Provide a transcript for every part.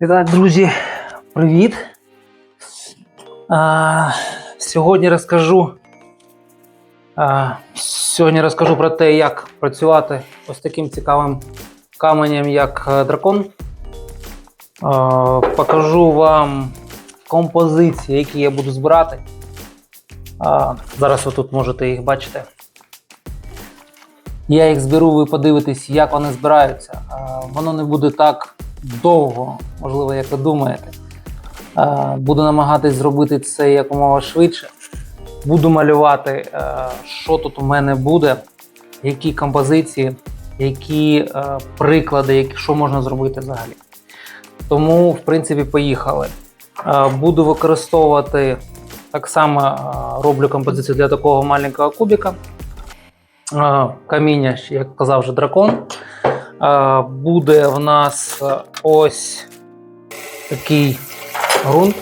І так, друзі, привіт. А, сьогодні розкажу. А, сьогодні розкажу про те, як працювати ось таким цікавим каменем, як е, дракон. А, покажу вам композиції, які я буду збирати. А, зараз ви тут можете їх бачити. Я їх зберу, ви подивитесь, як вони збираються. Воно не буде так довго, можливо, як ви думаєте. Буду намагатись зробити це якомога швидше. Буду малювати, що тут у мене буде, які композиції, які приклади, які, що можна зробити взагалі. Тому, в принципі, поїхали. Буду використовувати так само роблю композицію для такого маленького кубика. Каміння, як казав вже дракон. Буде в нас е, ось такий ґрунт.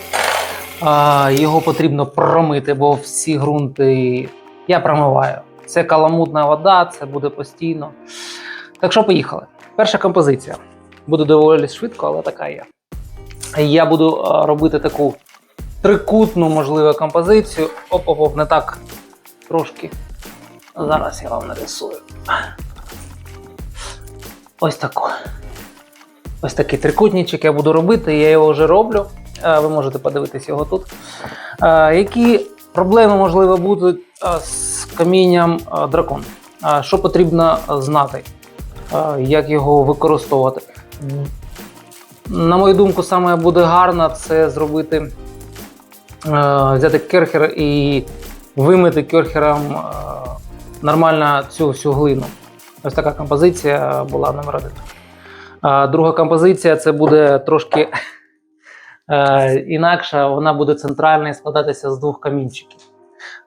Його потрібно промити, бо всі ґрунти я промиваю. Це каламутна вода, це буде постійно. Так що поїхали. Перша композиція. Буде доволі швидко, але така є. Я буду е, робити таку трикутну, можливо, композицію. Оп-оп-оп, не так трошки. Зараз я вам нарисую. Ось таку. Ось такий трикутничок я буду робити, я його вже роблю. Е, Ви можете подивитись його тут. Е, Які проблеми, можливо, будуть е, з камінням дракон? Що потрібно знати? Як його використовувати? На мою думку, саме буде гарно це зробити, взяти керхер і вимити керхером нормально цю всю глину. Ось така композиція була номер один. Друга композиція це буде трошки е, інакша, вона буде центральна і складатися з двох камінчиків.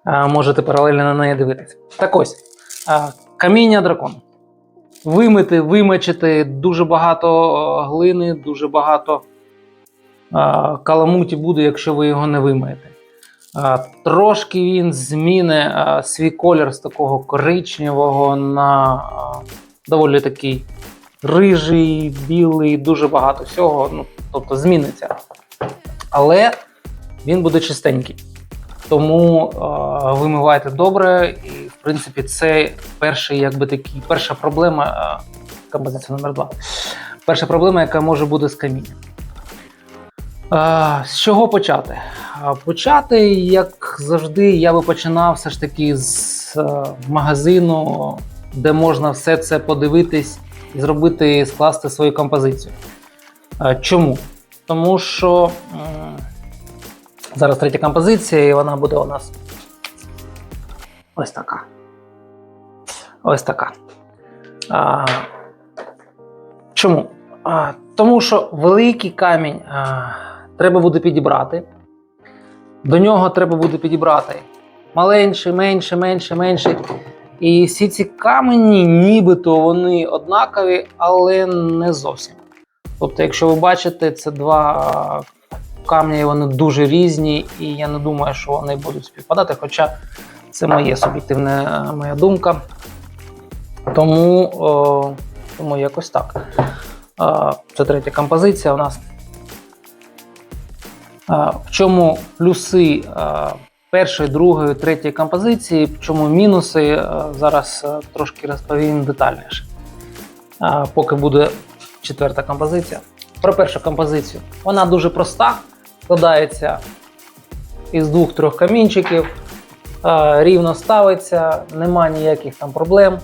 Е, можете паралельно на неї дивитися. Так ось, е, каміння дракон. Вимити, вимочити дуже багато глини, дуже багато каламуті буде, якщо ви його не вимиєте. Трошки він зміни свій колір з такого коричневого на доволі такий рижий, білий, дуже багато всього. Ну, тобто зміниться. Але він буде чистенький. Тому вимивайте добре, і в принципі це перший, якби такий, перша проблема, композиція номер два. Перша проблема, яка може бути з камінням. З чого почати? Почати, як завжди, я би починав все ж таки з е, магазину, де можна все це подивитись і зробити, скласти свою композицію. Чому? Тому що зараз третя композиція, і вона буде у нас ось така. Ось така. А, чому? А, тому що великий камінь а, треба буде підібрати. До нього треба буде підібрати маленький, менше, менше, менше. І всі ці камені, нібито вони однакові, але не зовсім. Тобто, якщо ви бачите, це два камні, вони дуже різні, і я не думаю, що вони будуть співпадати, хоча це моє суб'єктивна е, моя думка. Тому, о, тому якось так. Е, Це третя композиція у нас. В чому плюси першої, другої, третьої композиції, в чому мінуси, зараз трошки розповім детальніше. Поки буде четверта композиція. Про першу композицію. Вона дуже проста, складається із двох-трьох камінчиків, рівно ставиться, нема ніяких там проблем.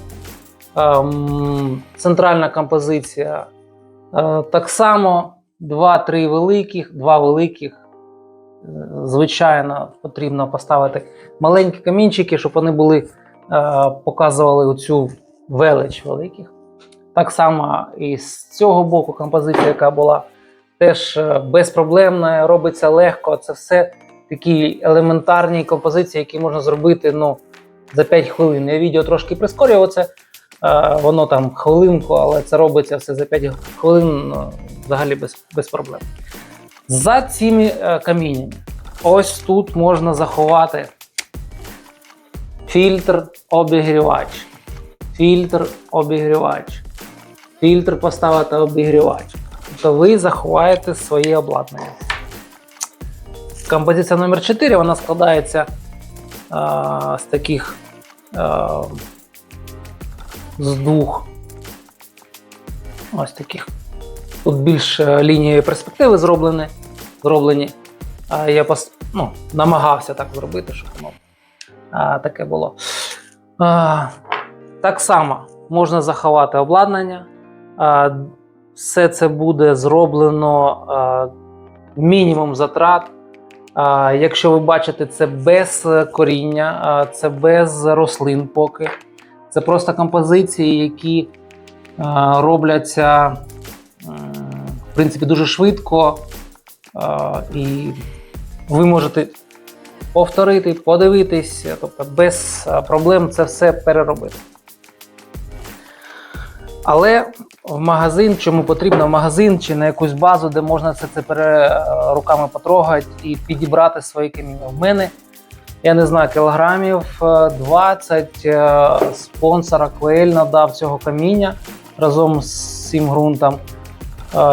Ем, Центральна композиція так само, два-три великих, два великих. Звичайно, потрібно поставити маленькі камінчики, щоб вони були, е, показували оцю велич великих. Так само і з цього боку композиція, яка була теж е, безпроблемна, робиться легко. Це все такі елементарні композиції, які можна зробити ну, за 5 хвилин. Я відео трошки прискорював це, е, воно там хвилинку, але це робиться все за 5 хвилин ну, взагалі без, без проблем. За цими е, каміннями, ось тут можна заховати фільтр обігрівач, фільтр обігрівач, фільтр поставити обігрівач. Тобто ви заховаєте своє обладнання. Композиція номер 4 вона складається а, з таких а, з двох ось таких. Тут більш е, лінії перспективи зроблені. зроблені. Я ну, намагався так зробити, щоб воно таке було. Так само можна заховати обладнання. Все це буде зроблено мінімум затрат. Якщо ви бачите, це без коріння, це без рослин поки. Це просто композиції, які робляться в принципі дуже швидко. І ви можете повторити, подивитись, тобто без проблем це все переробити. Але в магазин, чому потрібно в магазин чи на якусь базу, де можна це, це пере, е, руками потрогати і підібрати свої каміння. В мене, я не знаю, кілограмів е, 20 е, спонсор Аквель надав цього каміння разом з цим ґрунтом.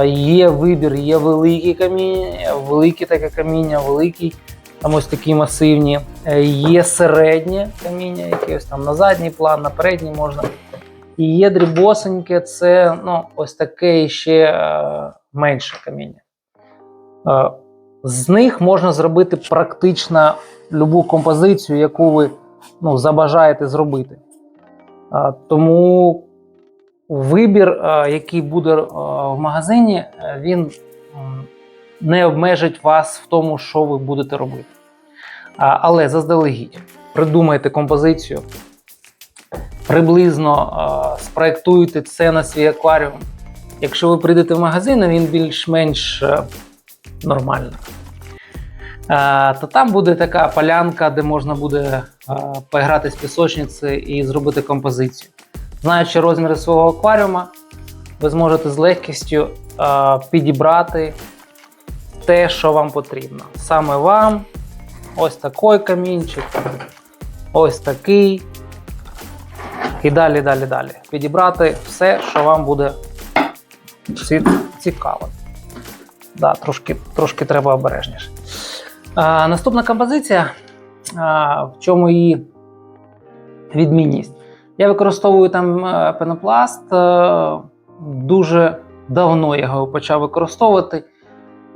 Є вибір, є великі каміння, великі таке каміння, великі, там ось такі масивні. Е, Є середнє каміння, яке ось там на задній план, на передній можна. І є дрібосеньке, це ну, ось таке ще е, менше каміння. Е, з них можна зробити практично любу композицію, яку ви ну, забажаєте зробити. Тому вибір, е, який буде е, в магазині, е, він не обмежить вас в тому, що ви будете робити. Але заздалегідь придумайте композицію, приблизно спроектуйте це на свій акваріум. Якщо ви прийдете в магазин, він більш-менш нормальний. То там буде така полянка, де можна буде поіграти з пісочниці і зробити композицію. Знаючи розміри свого акваріума, ви зможете з легкістю е, підібрати те, що вам потрібно. Саме вам ось такий камінчик, ось такий. І далі, далі, далі. Підібрати все, що вам буде цікаво. Да, трошки, трошки треба обережніше. А, наступна композиція. А, в чому її відмінність? Я використовую там е, пенопласт. е, Дуже давно я його почав використовувати.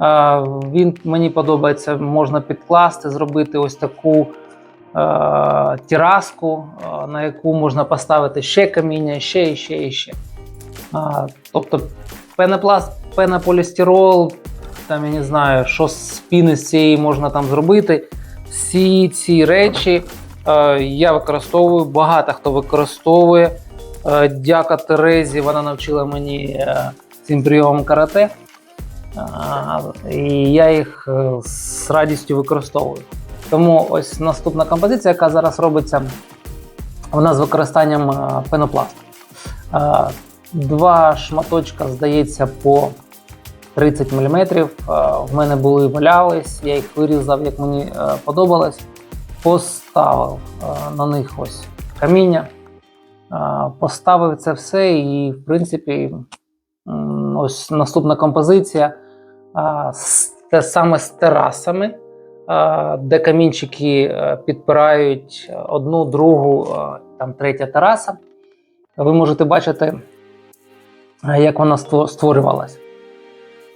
Е, Він мені подобається, можна підкласти, зробити ось таку тераску, на яку можна поставити ще каміння, ще і ще і ще. Тобто пенопласт, пенополістирол, там я не знаю, що з піни з цієї можна там зробити. Всі ці речі я використовую, багато хто використовує. Е, дяка Терезі, вона навчила мені е, цим прийомом карате. І я їх е, з радістю використовую. Тому ось наступна композиція, яка зараз робиться, вона з використанням е, пенопласту. Е, Два шматочка, здається, по 30 мм. В мене були валялись, я їх вирізав, як мені е, подобалось. Поставив е, на них ось каміння, е, поставив це все, і, в принципі, ось наступна композиція те саме з терасами, де камінчики е, підпирають одну, другу, е, там третя тераса. Ви можете бачити, е, як вона ство- створювалась.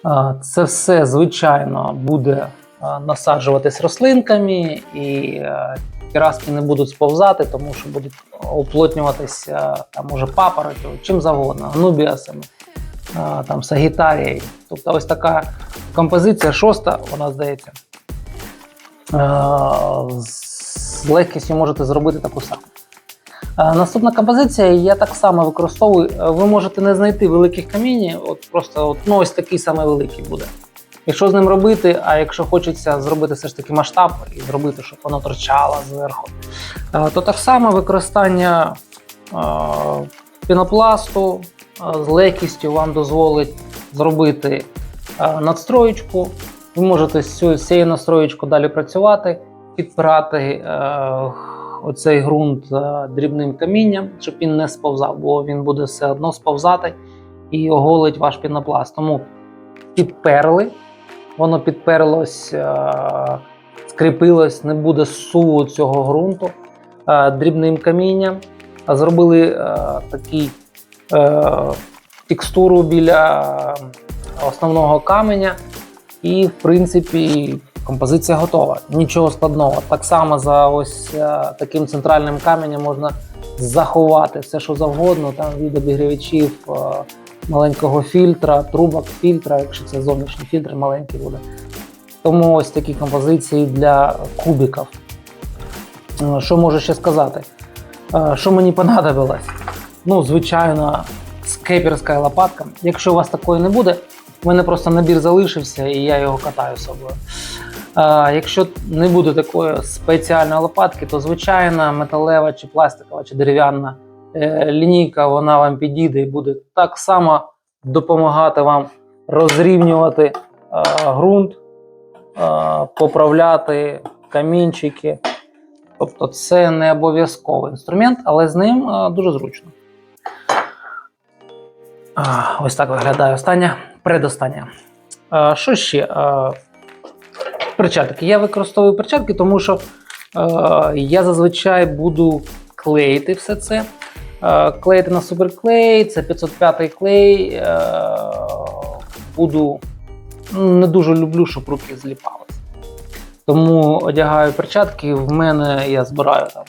А, Це все, звичайно, буде насаджуватись рослинками, і е, тераски не будуть сповзати, тому що будуть уплотнюватися там, може, папоротю, чим завгодно, анубіасами, а, там, сагітарією. Тобто ось така композиція шоста, вона здається. Е, З легкістю можете зробити таку саму. Е, Наступна композиція я так само використовую. Е, Ви можете не знайти великих камінь, от просто от, ну, ось такий самий великий буде. Якщо з ним робити, а якщо хочеться зробити все ж таки масштаб і зробити, щоб воно торчало зверху, е, то так само використання е, пінопласту е, з легкістю вам дозволить зробити надстроєчку. Ви можете з цією настроєчкою далі працювати, підпирати оцей ґрунт дрібним камінням, щоб він не сповзав, бо він буде все одно сповзати і оголить ваш пінопласт. Тому підперли, воно підперлось, е, скріпилось, не буде суву цього ґрунту е, дрібним камінням. А Зробили е, такий е, текстуру біля основного каменя, і, в принципі, композиція готова. Нічого складного. Так само за ось таким центральним каменем можна заховати все, що завгодно, там від обігрівачів маленького фільтра, трубок фільтра, якщо це зовнішній фільтр, маленький буде. Тому ось такі композиції для кубиків. Е, Що можу ще сказати? Е, Що мені понадобилось? Ну, звичайно, скеперська лопатка. Якщо у вас такої не буде, в мене просто набір залишився і я його катаю собою. Е, Якщо не буде такої спеціальної лопатки, то звичайна металева чи пластикова чи дерев'яна лінійка вона вам підійде і буде так само допомагати вам розрівнювати е, ґрунт, е, поправляти камінчики. Тобто це не обов'язковий інструмент, але з ним е, дуже зручно. Ось так виглядає остання, предостання. Що ще? Перчатки. Я використовую перчатки, тому що е, я зазвичай буду клеїти все це. Е, клеїти на суперклей, це 505 клей. Е, буду не дуже люблю, щоб руки зліпались. Тому одягаю перчатки. В мене я збираю там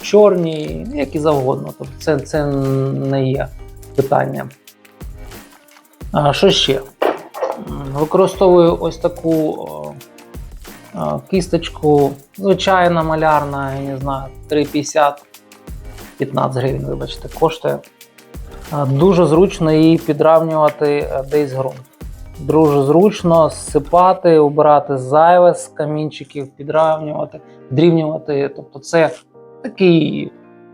чорні, які завгодно. Тобто це, це не є питання. А, що ще? Використовую ось таку о, кісточку, звичайна малярна, я не знаю, 3,50, 15 гривень, вибачте, коштує. Дуже зручно її підравнювати е, десь ґрунт. Дуже зручно сипати, обирати зайве з камінчиків, підравнювати, дрівнювати. Тобто це такий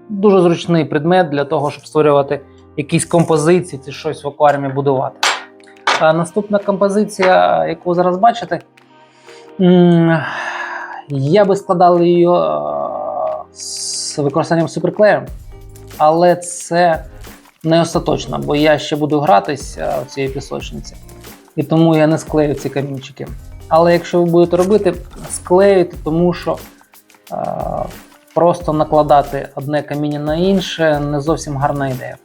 дуже зручний предмет для того, щоб створювати якісь композиції чи щось в акваріумі будувати. А наступна композиція, яку ви зараз бачите, я би складав її е, з використанням суперклею, але це не остаточно, бо я ще буду гратись е, в цій пісочниці, і тому я не склею ці камінчики. Але якщо ви будете робити, склеюйте, тому що е, просто накладати одне каміння на інше не зовсім гарна ідея.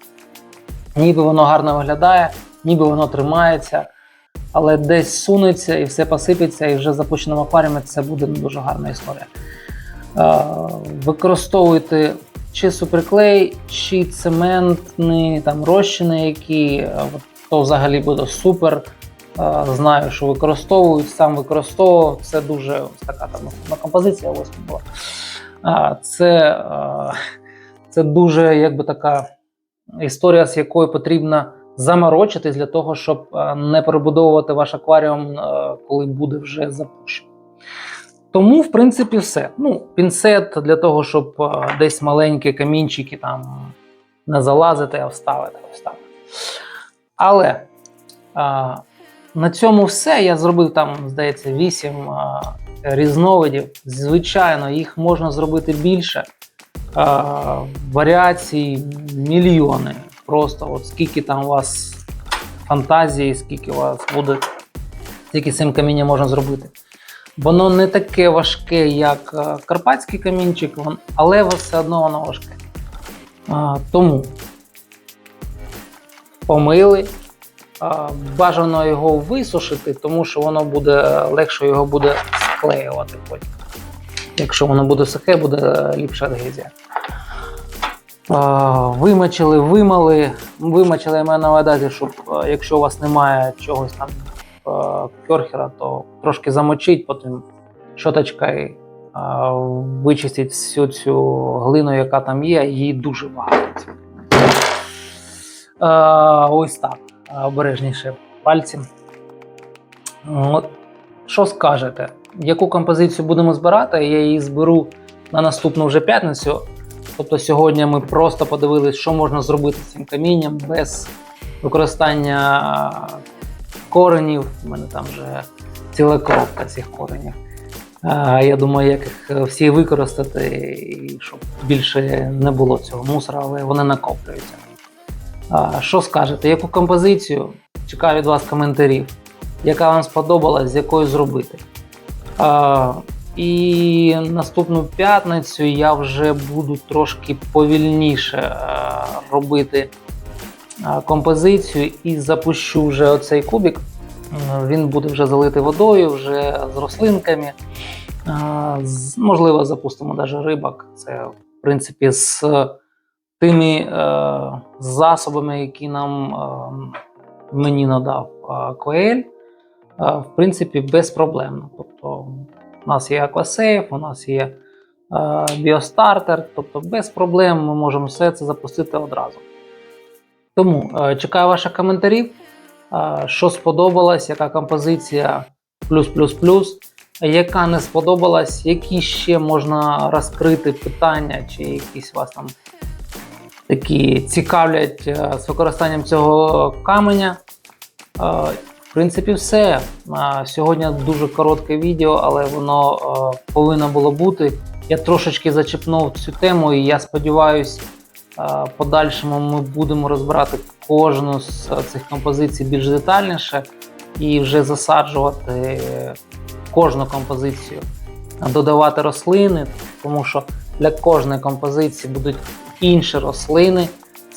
Ніби воно гарно виглядає, ніби воно тримається, але десь сунеться і все посипеться, і вже запущеному акваріумі це буде не дуже гарна історія. Використовуйте чи суперклей, чи цементні там розчини, які е, то взагалі буде супер. Знаю, що використовують, сам використовував. Це дуже ось така там композиція ось була. Це, це дуже якби така історія, з якою потрібно заморочитись для того, щоб е, не перебудовувати ваш акваріум, е, коли буде вже запущено. Тому, в принципі, все. Ну, пінцет для того, щоб е, десь маленькі камінчики там не залазити, а вставити. вставити. Але а, на цьому все. Я зробив там, здається, 8 а, різновидів. Звичайно, їх можна зробити більше. А, варіацій мільйони. Просто от скільки там у вас фантазії, скільки у вас буде, скільки цим камінням можна зробити. Воно не таке важке, як е, карпатський камінчик, але все одно воно важке. А, тому помили. А, бажано його висушити, тому що воно буде легше його буде склеювати потім. Якщо воно буде сухе, буде ліпша адгезія. Вимочили, вимали. Вимочили я маю на увазі, щоб е, якщо у вас немає чогось там е, керхера, то трошки замочить, потім щоточкою е, вичистить всю цю глину, яка там є, її дуже багато. Е, Ось так. Е, Обережніше пальці. Що скажете? Яку композицію будемо збирати? Я її зберу на наступну вже п'ятницю. Тобто сьогодні ми просто подивилися, що можна зробити з цим камінням без використання коренів. У мене там вже ціла коробка цих коренів. Я думаю, як їх всі використати, і щоб більше не було цього мусора, але вони накоплюються. Що скажете? Яку композицію? Чекаю від вас коментарів. Яка вам сподобалась, з якою зробити? І наступну п'ятницю я вже буду трошки повільніше е, робити е, композицію і запущу вже оцей кубик. Він буде вже залитий водою, вже з рослинками. Е, Можливо, запустимо навіть рибок. Це, в принципі, з тими е, засобами, які нам е, мені надав е, Коель, е, в принципі, безпроблемно. Тобто, у нас є Aquasafe, у нас є е, біостартер, тобто без проблем ми можемо все це запустити одразу. Тому е, чекаю ваших коментарів, е, що сподобалось, яка композиція плюс плюс плюс, яка не сподобалась, які ще можна розкрити питання, чи якісь вас там такі цікавлять е, з використанням цього каменя. В принципі, все. Сьогодні дуже коротке відео, але воно повинно було бути. Я трошечки зачепнув цю тему, і я сподіваюся, подальшому ми будемо розбирати кожну з цих композицій більш детальніше і вже засаджувати кожну композицію, додавати рослини, тому що для кожної композиції будуть інші рослини.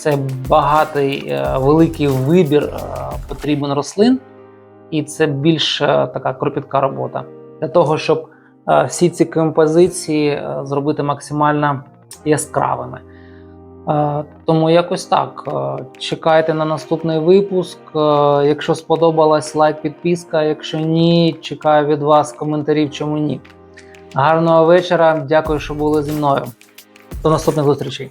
Це багатий е, великий вибір е, потрібен рослин, і це більш е, така кропітка робота для того, щоб всі ці композиції зробити максимально яскравими. Е, Тому якось так. Е, Чекайте на наступний випуск. Е, Якщо сподобалась, лайк, підписка. Якщо ні, чекаю від вас коментарів, чому ні. Гарного вечора. Дякую, що були зі мною. До наступних зустрічей.